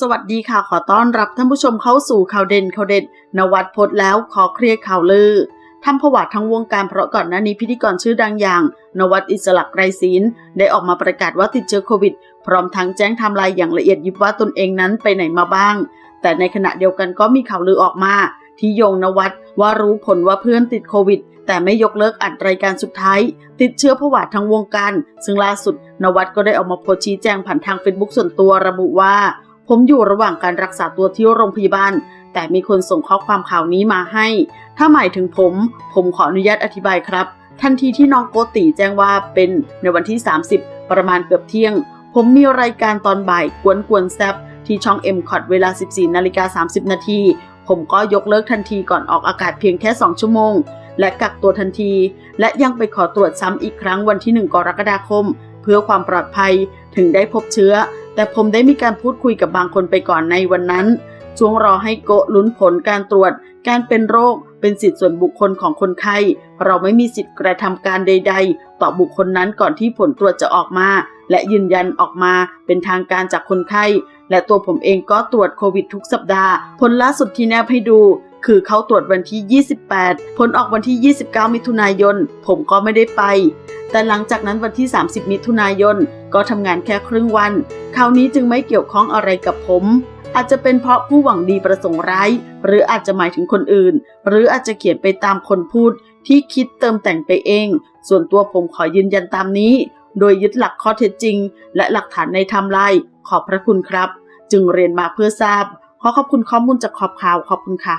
สวัสดีค่ะขอต้อนรับท่านผู้ชมเข้าสู่ข่าวเด่นข่าวเด็ด นวัดพจน์แล้วขอเคลียร์ข่าวลือทำผวาดทั้งวงการเพราะก่อนหน้านี้พิธีกรชื่อดังอย่าง นวัดอิสระไกรศิลได้ออกมาประกาศว่าติดเชื้อโควิด พร้อมทั้งแจ้งทม์ไลน์อย่างละเอียดยิบว่าตนเองนั้นไปไหนมาบ้าง แต่ในขณะเดียวกันก็มีข่าวลือออกมา ที่โยงนวัดว่ารู้ผลว่าเพื่อนติดโควิด แต่ไม่ยกเลิกอัดรายการสุดท้าย ติดเชื้อผวาดทั้งวงการซึ่งล่าสุดนวัดก็ได้ออกมาโพสชี้แจงผ่านทางเฟซบุ๊กส่วนตัวระบุว่า ผมอยู่ระหว่างการรักษาตัวที่โรงพยาบาล แต่มีคนส่งข้อความข่าวนี้มาให้ ถ้าหมายถึงผม ผมขออนุญาตอธิบายครับ ทันทีที่น้องโกติแจ้งว่าเป็นในวันที่ 30 ประมาณเกือบเที่ยง ผมมีรายการตอนบ่ายกวนกวนแซบที่ช่อง m c o t เวลา 14นาฬิกา30 นาที ผมก็ยกเลิกทันทีก่อนออกอากาศเพียงแค่ 2 ชั่วโมง และกักตัวทันที และยังไปขอตรวจซ้ำอีกครั้งวันที่ 1 กรกฎาคม เพื่อความปลอดภัยถึงได้พบเชื้อ แต่ผมได้มีการพูดคุยกับบางคนไปก่อนในวันนั้น ช่วงรอให้โกะลุ้นผลการตรวจ การเป็นโรค เป็นสิทธิส่วนบุคคลของคนไข้ เราไม่มีสิทธิ์กระทำการใด ๆ ต่อบุคคลนั้นก่อนที่ผลตรวจจะออกมา และยืนยันออกมาเป็นทางการจากคนไข้ และตัวผมเองก็ตรวจโควิดทุกสัปดาห์ ผลล่าสุดที่แนบให้ดูคือเขาตรวจวันที่ 28 ผลออกวันที่ 29 มิถุนายน ผมก็ไม่ได้ไป แต่หลังจากนั้นวันที่ 30 มิถุนายนก็ทำงานแค่ครึ่งวัน คราวนี้จึงไม่เกี่ยวข้องอะไรกับผม อาจจะเป็นเพราะผู้หวังดีประสงค์ร้าย หรืออาจจะหมายถึงคนอื่น หรืออาจจะเขียนไปตามคนพูด ที่คิดเติมแต่งไปเอง ส่วนตัวผมขอยืนยันตามนี้ โดยยึดหลักข้อเท็จจริง และหลักฐานในไทม์ไลน์ขอบพระคุณครับ จึงเรียนมาเพื่อทราบขอขอบคุณข้อมูลจากขอบข่าวขอบคุณค่ะ